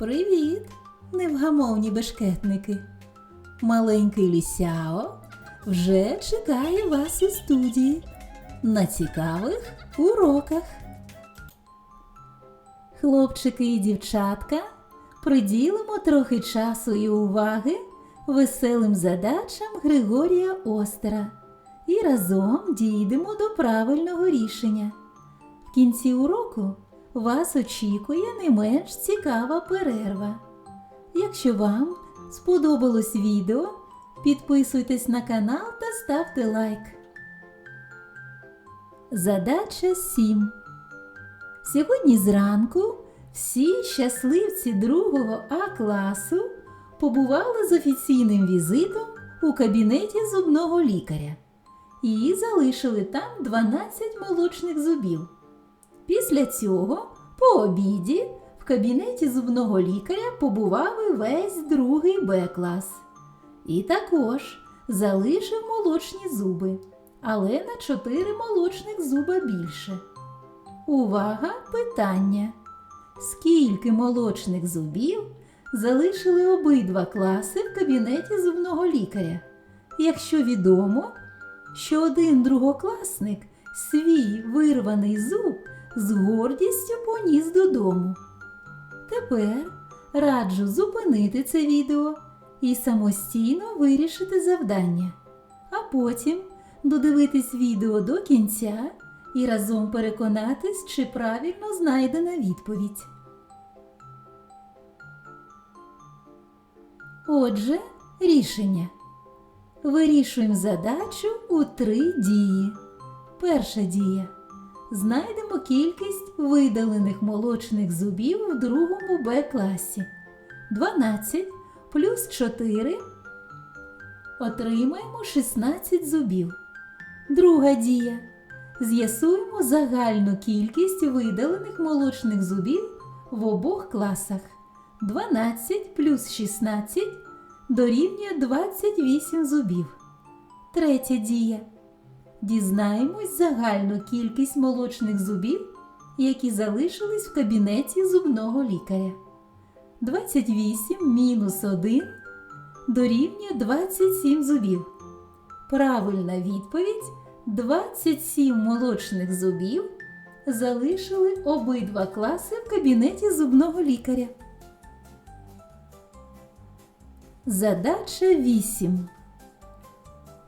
Привіт, невгамовні бешкетники! Маленький лісяо вже чекає вас у студії на цікавих уроках. Хлопчики і дівчатка, приділимо трохи часу і уваги веселим задачам Григорія Остера і разом дійдемо до правильного рішення. В кінці уроку вас очікує не менш цікава перерва. Якщо вам сподобалось відео, підписуйтесь на канал та ставте лайк. Задача 7. Сьогодні зранку всі щасливці 2 А класу побували з офіційним візитом у кабінеті зубного лікаря і залишили там 12 молочних зубів. Після цього, по обіді, в кабінеті зубного лікаря побував і весь другий Б клас. І також залишив молочні зуби, але на 4 молочних зуба більше. Увага, питання. Скільки молочних зубів залишили обидва класи в кабінеті зубного лікаря? Якщо відомо, що один другокласник свій вирваний зуб з гордістю поніс додому. Тепер раджу зупинити це відео і самостійно вирішити завдання, а потім додивитись відео до кінця і разом переконатись, чи правильно знайдена відповідь. Отже, рішення. Вирішуємо задачу у три дії. Перша дія. Знайдемо кількість видалених молочних зубів в другому Б класі. 12 плюс 4 отримаємо 16 зубів. Друга дія. З'ясуємо загальну кількість видалених молочних зубів в обох класах. 12 плюс 16 дорівнює 28 зубів. Третя дія. Дізнаємось загальну кількість молочних зубів, які залишились в кабінеті зубного лікаря. 28 мінус 1 дорівнює 27 зубів. Правильна відповідь 27 молочних зубів залишили обидва класи в кабінеті зубного лікаря. Задача 8.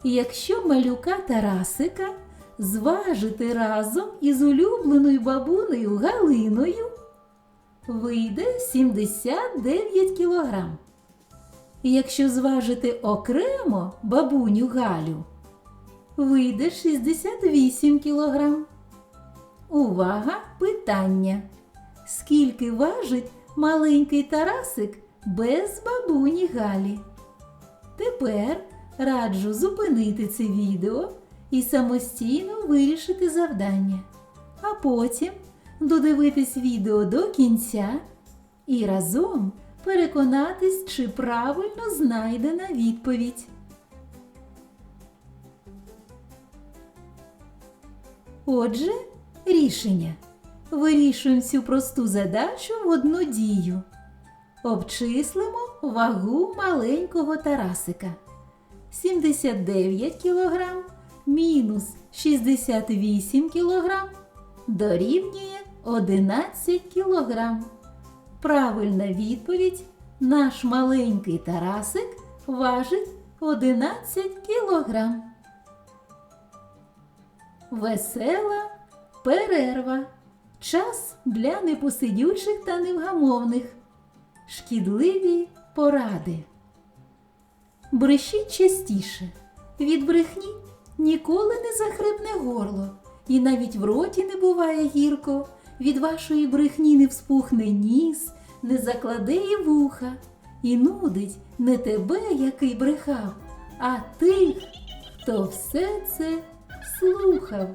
Якщо малюка Тарасика зважити разом із улюбленою бабунею Галиною, вийде 79 кілограм. Якщо зважити окремо бабуню Галю, вийде 68 кілограм. Увага! Питання. Скільки важить маленький Тарасик без бабуні Галі? Тепер раджу зупинити це відео і самостійно вирішити завдання, а потім додивитись відео до кінця і разом переконатись, чи правильно знайдена відповідь. Отже, рішення. Вирішуємо цю просту задачу в одну дію. Обчислимо вагу маленького Тарасика. 79 кг мінус 68 кг дорівнює 11 кг. Правильна відповідь наш маленький Тарасик важить 11 кг. Весела перерва. Час для непосидючих та невгамовних. Шкідливі поради. Брешіть частіше. Від брехні ніколи не захрипне горло, і навіть в роті не буває гірко. Від вашої брехні не вспухне ніс, не закладеє вуха, і нудить не тебе, який брехав, а тих, хто все це слухав.